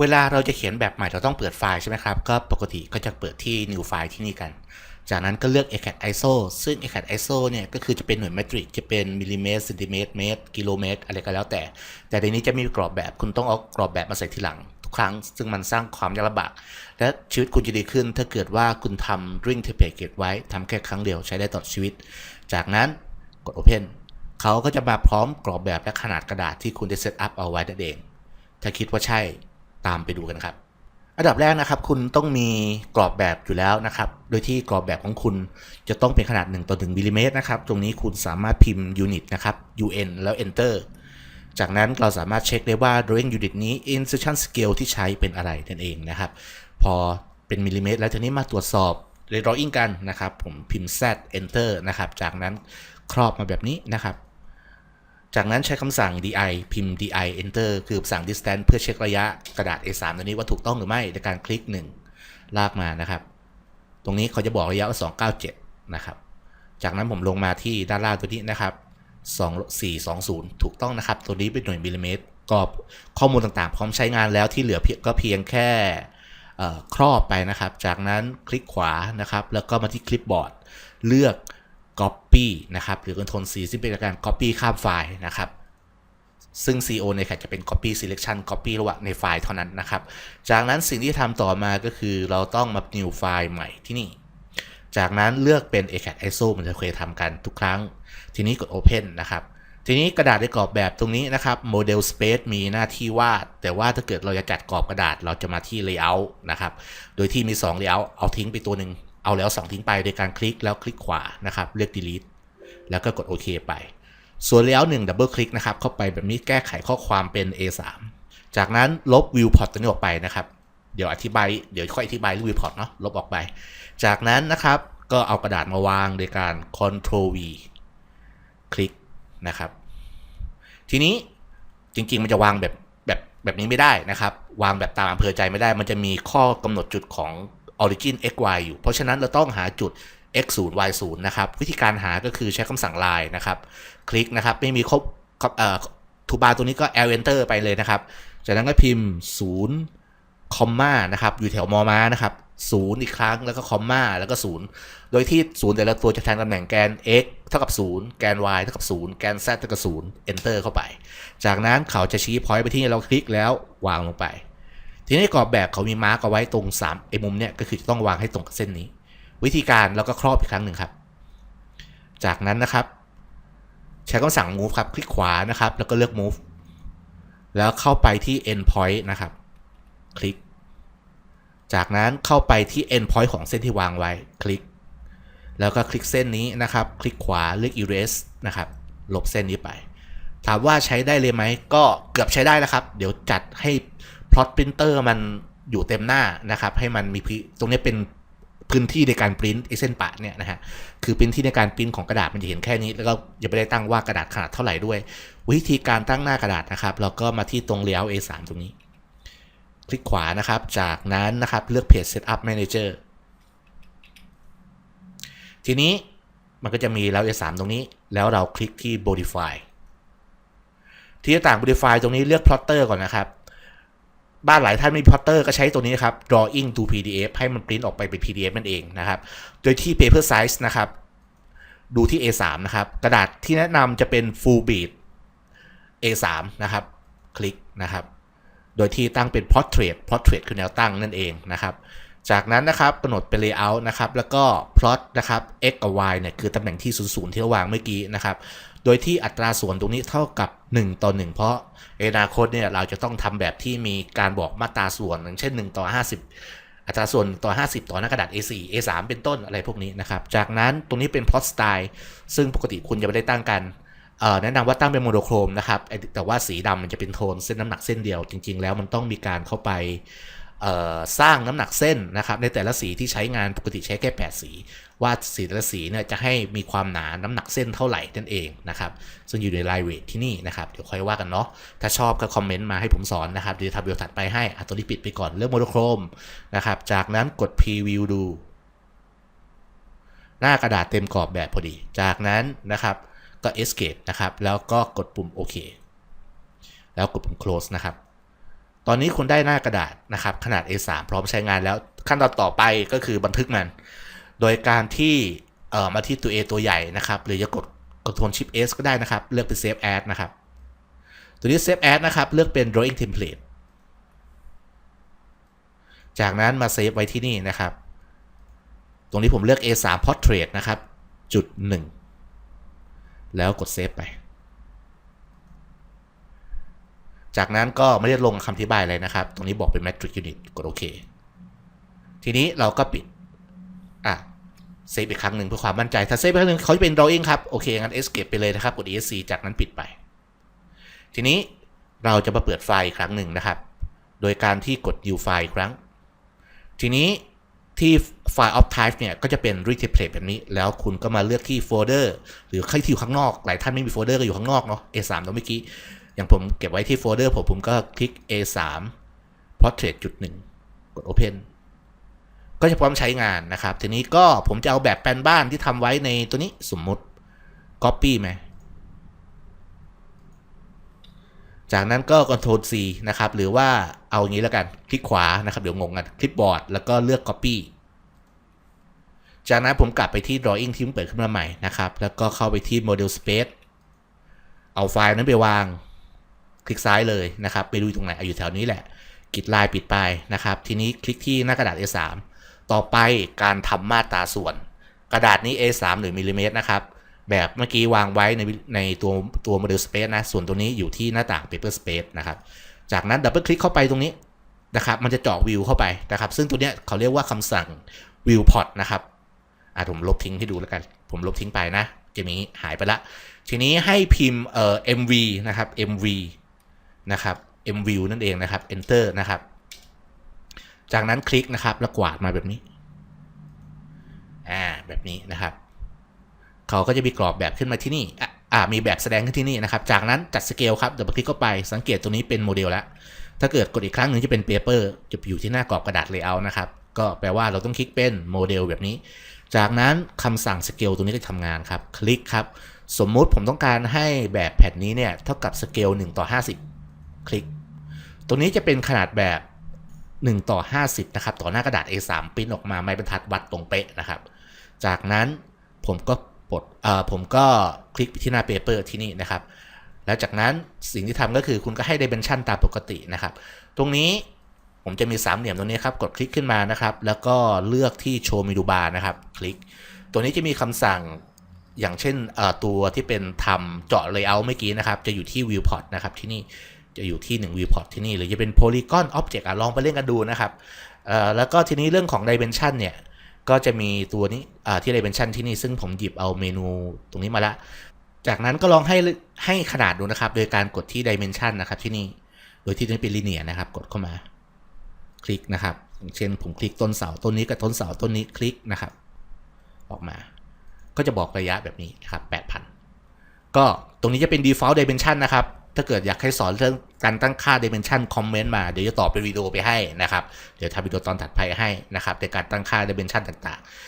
เวลาเราจะเขียนแบบใหม่เราต้องเปิดไฟล์ใช่ไหมครับ ก็ปกติก็จะเปิดที่ new file ที่นี่กัน จากนั้นก็เลือก ACAD ISO ซึ่ง ACAD ISO เนี่ยก็คือจะเป็นหน่วยเมตริก จะเป็นมิลลิเมตรเซนติเมตรเมตรกิโลเมตรอะไรก็แล้วแต่ แต่ในนี้จะมีกรอบแบบคุณต้องเอากรอบแบบมาใส่ทีหลังทุกครั้ง ซึ่งมันสร้างความยากลำบาก และชีวิตคุณจะดีขึ้น ถ้าเกิดว่าคุณทำ ring template ไว้ทำแค่ครั้งเดียวใช้ได้ตลอดชีวิต จากนั้นกด open เขาก็จะมาพร้อมกรอบแบบและขนาดกระดาษที่คุณได้เซตอัพเอาไว้นั่นเอง ถ้าคิดว่าใช่ ตามไปดูกันครับ อันดับแรกนะครับ คุณต้องมีกรอบแบบอยู่แล้วนะครับ โดยที่กรอบแบบของคุณจะต้องเป็นขนาด1ต่อ1มิลลิเมตรนะครับ ตรงนี้คุณสามารถพิมพ์ยูนิตนะครับ un แล้ว enter จากนั้นเราสามารถเช็คได้ว่า drawing unit นี้ insertion scale ที่ใช้เป็นอะไรนั่นเองนะครับ พอเป็นมิลลิเมตรแล้วทีนี้มาตรวจสอบ drawing กันนะครับ ผมพิมพ์ z enter นะครับ จากนั้นครอบมาแบบนี้นะครับ จากนั้นใช้คำสั่ง di พิมพ์ di enter คือสั่ง distance เพื่อเช็คระยะกระดาษ A3 ตัวนี้ว่าถูกต้องหรือไม่ในการคลิก 1 ลากมานะครับ ตรงนี้เขาจะบอกระยะว่า 297 นะครับ จากนั้นผมลงมาที่ด้านล่างตัวนี้นะครับ 2420 ถูกต้องนะครับ ตัวนี้เป็นหน่วยมิลลิเมตรกรอบข้อมูลต่างๆ พร้อมใช้งานแล้วที่เหลือเพียงก็เพียงแค่ครอบไปนะครับ จากนั้นคลิกขวานะครับ แล้วก็มาที่คลิปบอร์ด เลือก Copy นะครับหรือ Ctrl C ซึ่งเป็นการ Copy ข้ามไฟล์นะครับ ซึ่ง CO ในแคดจะเป็น Copy Selection Copy ระหว่างในไฟล์เท่านั้นนะครับ จากนั้นสิ่งที่ทำต่อมาก็คือเราต้องมา New ไฟล์ใหม่ที่นี่ จากนั้นเลือกเป็น ACAD ISO มันจะเคยทำกันทุกครั้ง ทีนี้กด Open นะครับทีนี้กระดาษในกรอบแบบตรงนี้นะครับ Model Space มีหน้าที่วาด แต่ว่าถ้าเกิดเราจะจัดกรอบกระดาษเราจะมาที่ Layout นะครับ โดยที่มี 2 Layout เอาทิ้งไปตัวหนึ่ง เอาแล้ว2ทิ้งไปโดยการคลิกแล้วคลิกขวานะครับเลือก Delete แล้วก็กดโอเคไป ส่วน Layout 1ดับเบิลคลิกนะครับเข้าไปแบบนี้แก้ไขข้อความเป็น A3 จากนั้นลบ Viewport ตัวนี้ออกไปนะครับเดี๋ยวอธิบายเดี๋ยวค่อยอธิบายเรื่อง Viewport เนาะลบออกไป จากนั้นนะครับก็เอากระดาษมาวางโดยการ Ctrl V คลิกนะครับ ทีนี้จริงๆ มันจะวางแบบแบบแบบนี้ไม่ได้นะครับ วางแบบตามอำเภอใจไม่ได้ มันจะมีข้อกำหนดจุดของ origin x y อยู่ เพราะฉะนั้นเราต้องหาจุด x 0 y 0นะครับ วิธีการหาก็คือใช้คำสั่ง line นะครับ คลิกนะครับ ไม่มีครบทูบาร์ตัวนี้ก็ l enter ไปเลยนะครับ จากนั้นก็พิมพ์ 0 คอมมานะครับ อยู่แถวมอมานะครับ0อีกครั้งแล้วก็คอมมาแล้วก็0โดยที่0แต่ละตัวจะแทนตำแหน่งแกน x เท่ากับ0แกน y เท่ากับ0แกน z เท่ากับ0 enter เข้าไป จากนั้นเขาจะชี้พอยต์ไปที่เราคลิกแล้ววางลงไป ทีนี้กรอบแบบเขามีมาร์กเอาไว้ตรง3ไอ้มุมเนี่ยก็คือจะต้องวางให้ตรงกับเส้นนี้ วิธีการแล้วก็ครอบอีกครั้งหนึ่งครับ จากนั้นนะครับ ใช้คำสั่ง move ครับ คลิกขวานะครับ แล้วก็เลือก move แล้วเข้าไปที่ end point นะครับ คลิก จากนั้นเข้าไปที่ end point ของเส้นที่วางไว้ คลิก แล้วก็คลิกเส้นนี้นะครับ คลิกขวาเลือก erase นะครับลบเส้นนี้ไป ถามว่าใช้ได้เลยไหม ก็เกือบใช้ได้แล้วครับ เดี๋ยวจัดให้ plot printer มันอยู่เต็มหน้านะครับ ให้มันมีพื้นตรงนี้เป็นพื้นที่ในการปริ้นไอเส้นปะเนี่ยนะฮะคือพื้นที่ในการปริ้นของกระดาษมันจะเห็นแค่นี้ แล้วก็ยังไม่ได้ตั้งว่ากระดาษขนาดเท่าไหร่ด้วย วิธีการตั้งหน้ากระดาษนะครับเราก็มาที่ตรง layout A3 ตรงนี้ คลิกขวานะครับ จากนั้นนะครับเลือก page setup manager ทีนี้มันก็จะมี layout A3 ตรงนี้ แล้วเราคลิกที่ modify ที่ต่าง modify ตรงนี้เลือก plotter ก่อนนะครับ บ้านหลายท่านไม่มีพัตเตอร์ก็ใช้ตัวนี้ครับ drawing to PDF ให้มันปริ้นออกไปเป็น PDF นั่นเองนะครับ โดยที่ paper size นะครับ ดูที่ A3 นะครับ กระดาษที่แนะนำจะเป็น full bead A3 นะครับ คลิกนะครับ โดยที่ตั้งเป็น portrait portrait คือแนวตั้งนั่นเองนะครับ จากนั้นนะครับกำหนดเป็น layout นะครับแล้วก็ plot นะครับ x กับ y เนี่ยคือตำแหน่งที่ 00 ที่เราวางเมื่อกี้นะครับโดยที่อัตราส่วนตรงนี้เท่ากับ 1 ต่อ 1 เพราะอนาคตเนี่ยเราจะต้องทำแบบที่มีการบอกมาตราส่วนอย่างเช่น 1 ต่อ 50 อัตราส่วนต่อ 50 ต่อหน้ากระดาษ A4 A3 เป็นต้นอะไรพวกนี้นะครับจากนั้นตรงนี้เป็น plot style ซึ่งปกติคุณจะไม่ได้ตั้งกันแนะนำว่าตั้งเป็นโมโนโครมนะครับแต่ว่าสีดำมันจะเป็นโทนเส้นน้ำหนักเส้นเดียว จริง ๆ แล้วมันต้องมีการเข้าไป สร้างน้ำหนักเส้นนะครับในแต่ละสีที่ใช้งานปกติใช้แค่8สี ว่าสีแต่ละสีเนี่ยจะให้มีความหนาน้ำหนักเส้นเท่าไหร่นั่นเองนะครับซึ่งอยู่ในไลน์เวทที่นี่นะครับเดี๋ยวค่อยว่ากันเนาะถ้าชอบก็คอมเมนต์มาให้ผมสอนนะครับเดี๋ยวทำวิดีโอถัดไปให้อะตัวนี้ปิดไปก่อนเรื่องโมโนโครมนะครับจากนั้นกด preview ดู หน้ากระดาษเต็มกรอบแบบพอดี จากนั้นนะครับก็ escape นะครับแล้วก็กดปุ่มโอเคแล้วกดปุ่ม close นะครับ ตอนนี้คุณได้หน้ากระดาษนะครับขนาด A3 พร้อมใช้งานแล้วขั้นตอนต่อไปก็คือบันทึกมัน โดยการที่เอ่อมาที่ตัว A ตัวใหญ่นะครับ หรือจะกด Ctrl Shift S ก็ได้นะครับ เลือกเป็น Save As นะครับ ตัวนี้ Save As นะครับ เลือกเป็น Drawing Template จากนั้นมาเซฟไว้ที่นี่นะครับ ตรงนี้ผมเลือก A3 Portrait นะครับ จุดหนึ่งแล้วกดเซฟไป จากนั้นก็ไม่ได้ลงคำอธิบายอะไรนะครับ ตรงนี้บอกเป็น Matrix Unit กดโอเค ทีนี้เราก็ปิด อะ เซฟอีกครั้งหนึ่งเพื่อความมั่นใจ ถ้าเซฟอีกครั้งหนึ่งเขาจะเป็น drawing ครับ โอเคงั้น escape ไปเลยนะครับ กด esc จากนั้นปิดไป ทีนี้เราจะมาเปิดไฟล์อีกครั้งหนึ่งนะครับ โดยการที่กด new file ครั้ง ทีนี้ที่ file of type เนี่ย ก็จะเป็น r e t e p l a t e แบบนี้ แล้วคุณก็มาเลือกที่โฟลเดอร์ หรือใครที่อยู่ข้างนอก หลายท่านไม่มีโฟลเดอร์ก็อยู่ข้างนอกเนาะ A3 ตรงเมื่อกี้ อย่างผมเก็บไว้ที่โฟลเดอร์ผมผมก็คลิก A3 portrait จุดหนึ่งกด open ก็จะพร้อมใช้งานนะครับ ทีนี้ก็ผมจะเอาแบบแปลนบ้านที่ทำไว้ในตัวนี้สมมุติ Copy ไหม จากนั้นก็ Ctrl C นะครับ หรือว่าเอาอย่างนี้แล้วกัน คลิกขวานะครับ เดี๋ยวงงกันคลิปบอร์ดแล้วก็เลือก Copy จากนั้นผมกลับไปที่ Drawing ที่เพิ่งเปิดขึ้นมาใหม่นะครับ แล้วก็เข้าไปที่ Model Space เอาไฟล์นั้นไปวาง คลิกซ้ายเลยนะครับ ไปดูตรงไหนอยู่แถวนี้แหละกิดลายปิดไปนะครับ ทีนี้คลิกที่หน้ากระดาษ A3 ต่อไปการทำมาตราส่วน กระดาษนี้ A3 หรือมิลลิเมตรนะครับ แบบเมื่อกี้วางไว้ในในตัวตัว Model Space นะ ส่วนตัวนี้อยู่ที่หน้าต่าง Paper Space นะครับ จากนั้นดับเบิลคลิกเข้าไปตรงนี้นะครับมันจะเจาะวิวเข้าไปนะครับ ซึ่งตัวเนี้ยเขาเรียกว่าคำสั่ง viewport นะครับอะผมลบทิ้งให้ดูแล้วกัน ผมลบทิ้งไปนะเกมนี้หายไปละ ทีนี้ให้พิมพ์เอ่อ mv นะครับ mv นะครับ mview นั่นเองนะครับ enter นะครับ จากนั้นคลิกนะครับแล้วกวาดมาแบบนี้ อ่า แบบนี้นะครับ เขาก็จะมีกรอบแบบขึ้นมาที่นี่อ่ามีแบบแสดงขึ้นที่นี่นะครับ จากนั้นจัดสเกลครับเดี๋ยวคลิกเข้าไปสังเกตตัวนี้เป็นโมเดลแล้ว ถ้าเกิดกดอีกครั้งหนึ่งจะเป็นเปเปอร์จะอยู่ที่หน้ากรอบกระดาษ layout นะครับ ก็แปลว่าเราต้องคลิกเป็นโมเดลแบบนี้ จากนั้นคำสั่งสเกลตัวนี้ก็จะทำงานครับ คลิกครับ สมมุติผมต้องการให้แบบแผ่นนี้เนี่ยเท่ากับสเกล1ต่อ50 คลิกตัวนี้จะเป็นขนาดแบบ 1 ต่อ 50 นะครับ ต่อหน้ากระดาษ A3 ปริ้นออกมาไม้บรรทัดวัดตรงเป๊ะนะครับ จากนั้นผมก็ปลดผมก็คลิกที่หน้า Paper ที่นี่นะครับ แล้วจากนั้นสิ่งที่ทำก็คือคุณก็ให้ Dimension ตามปกตินะครับ ตรงนี้ผมจะมีสามเหลี่ยมตรงนี้ครับ กดคลิกขึ้นมานะครับ แล้วก็เลือกที่โชว์ m ม n u bar นะครับ คลิก ตัวนี้จะมีคำสั่งอย่างเช่นตัวที่เป็นทำเจาะ layout เมื่อกี้นะครับ จะอยู่ที่ viewport นะครับที่นี่ จะอยู่ที่1 viewport ที่นี่ หรือจะเป็น polygon object อะลองไปเล่นกันดูนะครับแล้วก็ทีนี้เรื่องของ dimension เนี่ยก็จะมีตัวนี้ที่ dimension ที่นี่ซึ่งผมหยิบเอาเมนูตรงนี้มาละ จากนั้นก็ลองให้ให้ขนาดดูนะครับ โดยการกดที่ dimension นะครับที่นี่ โดยที่นี่เป็น linear นะครับ กดเข้ามา คลิกนะครับ เช่นผมคลิกต้นเสาต้นนี้กับต้นเสาต้นนี้คลิกนะครับ ออกมา ก็จะบอกระยะแบบนี้นะครับ8,000 ก็ตรงนี้จะเป็น default dimension นะครับ ถ้าเกิดอยากให้สอนเรื่องการตั้งค่า dimension คอมเมนต์มา เดี๋ยวจะตอบเป็นวิดีโอไปให้นะครับ เดี๋ยวทำวิดีโอตอนถัดไปให้นะครับในการตั้งค่า dimension ต่างๆ